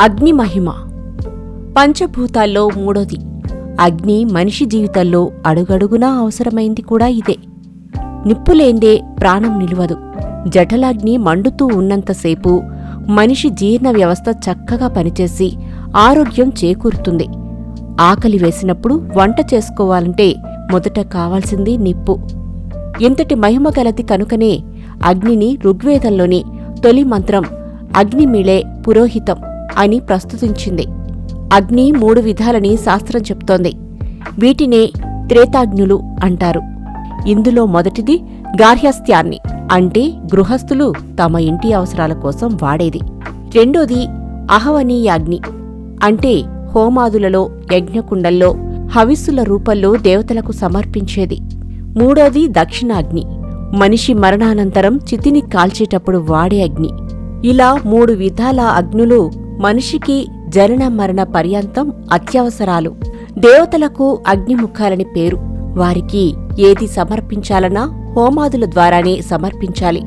అగ్ని మహిమ. పంచభూతాల్లో మూడోది. అగ్ని మనిషి జీవితంలో అడుగడుగునా అవసరమైంది కూడా ఇదే. నిప్పులేందే ప్రాణం నిలువదు. జఠలాగ్ని మండుతూ ఉన్నంతసేపు మనిషి జీర్ణ వ్యవస్థ చక్కగా పనిచేసి ఆరోగ్యం చేకూరుతుంది. ఆకలి వేసినప్పుడు వంట చేసుకోవాలంటే మొదట కావాల్సింది నిప్పు. ఇంతటి మహిమ గలది కనుకనే అగ్నిని ఋగ్వేదంలోని తొలి మంత్రం అగ్నిమిళే పురోహితం. అని ప్రస్తుతించింది. అగ్ని మూడు విధాలని శాస్త్రం చెప్తోంది. వీటినే త్రేతాగ్నులు అంటారు. ఇందులో మొదటిది గార్హస్థ్యాన్ని అంటే గృహస్థులు తమ ఇంటి అవసరాల కోసం వాడేది. రెండోది అహవనీయాగ్ని అంటే హోమాదులలో యజ్ఞకుండల్లో హవిస్సుల రూపంలో దేవతలకు సమర్పించేది. మూడోది దక్షిణాగ్ని మనిషి మరణానంతరం చితిని కాల్చేటప్పుడు వాడే అగ్ని. ఇలా మూడు విధాల అగ్నులు మనిషికి జనన మరణ పర్యంతం అత్యవసరాలు. దేవతలకు అగ్నిముఖాలని పేరు. వారికి ఏది సమర్పించాలన్నా హోమాదుల ద్వారానే సమర్పించాలి.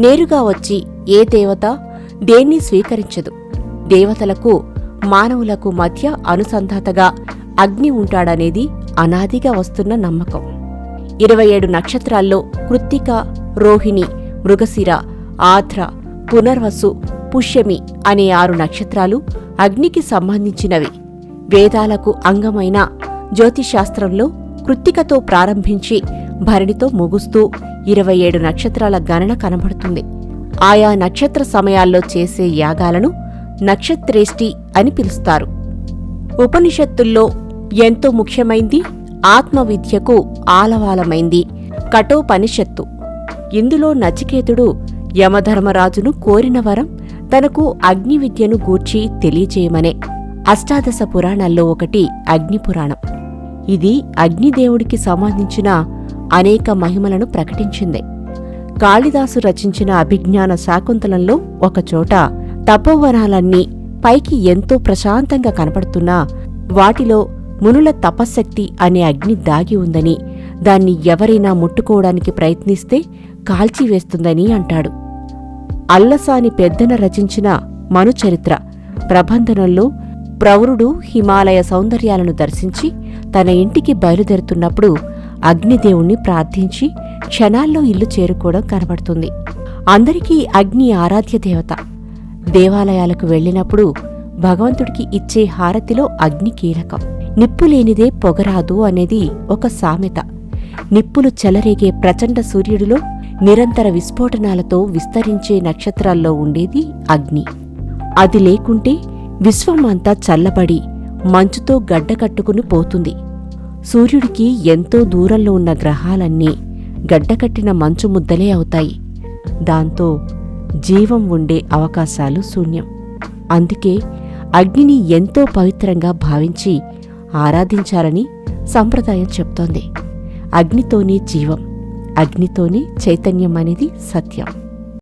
నేరుగా వచ్చి ఏ దేవత దేన్ని స్వీకరించదు. దేవతలకు మానవులకు మధ్య అనుసంధాతగా అగ్ని ఉంటాడనేది అనాదిగా వస్తున్న నమ్మకం. ఇరవై ఏడు నక్షత్రాల్లో కృత్తిక రోహిణి మృగశిర ఆధ్ర పునర్వసు పుష్యమి అనే ఆరు నక్షత్రాలు అగ్నికి సంబంధించినవి. వేదాలకు అంగమైన జ్యోతిశాస్త్రంలో కృత్తికతో ప్రారంభించి భరణితో ముగుస్తూ ఇరవై ఏడు నక్షత్రాల గణన కనబడుతుంది. ఆయా నక్షత్ర సమయాల్లో చేసే యాగాలను నక్షత్రేష్టి అని పిలుస్తారు. ఉపనిషత్తుల్లో ఎంతో ముఖ్యమైంది ఆత్మవిద్యకు ఆలవాలమైంది కఠోపనిషత్తు. ఇందులో నచికేతుడు యమధర్మరాజును కోరిన వరం తనకు అగ్ని విద్యను గూర్చి తెలియజేయమనే అష్టాదశ పురాణాల్లో ఒకటి అగ్నిపురాణం ఇది అగ్నిదేవుడికి సంబంధించిన అనేక మహిమలను ప్రకటించింది. కాళిదాసు రచించిన అభిజ్ఞాన శాకుంతలంలో ఒకచోట తపోవనాలన్నీ పైకి ఎంతో ప్రశాంతంగా కనపడుతున్నా వాటిలో మునుల తపశ్శక్తి అనే అగ్ని దాగి ఉందని దాన్ని ఎవరైనా ముట్టుకోవడానికి ప్రయత్నిస్తే కాల్చివేస్తుందని అంటాడు. అల్లసాని పెద్దన రచించిన మనుచరిత్ర. ప్రబంధనంలో ప్రవరుడు హిమాలయ సౌందర్యాలను దర్శించి తన ఇంటికి బయలుదేరుతున్నప్పుడు అగ్నిదేవుణ్ణి ప్రార్థించి క్షణాల్లో ఇల్లు చేరుకోవడం కనబడుతుంది. అందరికీ అగ్ని ఆరాధ్య దేవత. దేవాలయాలకు వెళ్ళినప్పుడు భగవంతుడికి ఇచ్చే హారతిలో అగ్ని కీలకం. నిప్పు లేనిదే పొగరాదు అనేది ఒక సామెత. నిప్పులు చెలరేగే ప్రచండ సూర్యుడిలో నిరంతర విస్ఫోటనాలతో విస్తరించే నక్షత్రాల్లో ఉండేది అగ్ని. అది లేకుంటే విశ్వమంతా చల్లబడి మంచుతో గడ్డకట్టుకుని పోతుంది. సూర్యుడికి ఎంతో దూరంలో ఉన్న గ్రహాలన్నీ గడ్డకట్టిన మంచు ముద్దలే అవుతాయి. దాంతో జీవం ఉండే అవకాశాలు శూన్యం. అందుకే అగ్నిని ఎంతో పవిత్రంగా భావించి ఆరాధించాలని సంప్రదాయం చెప్తోంది. అగ్నితోనే జీవం. అగ్నితోనే చైతన్యం అనేది సత్యం.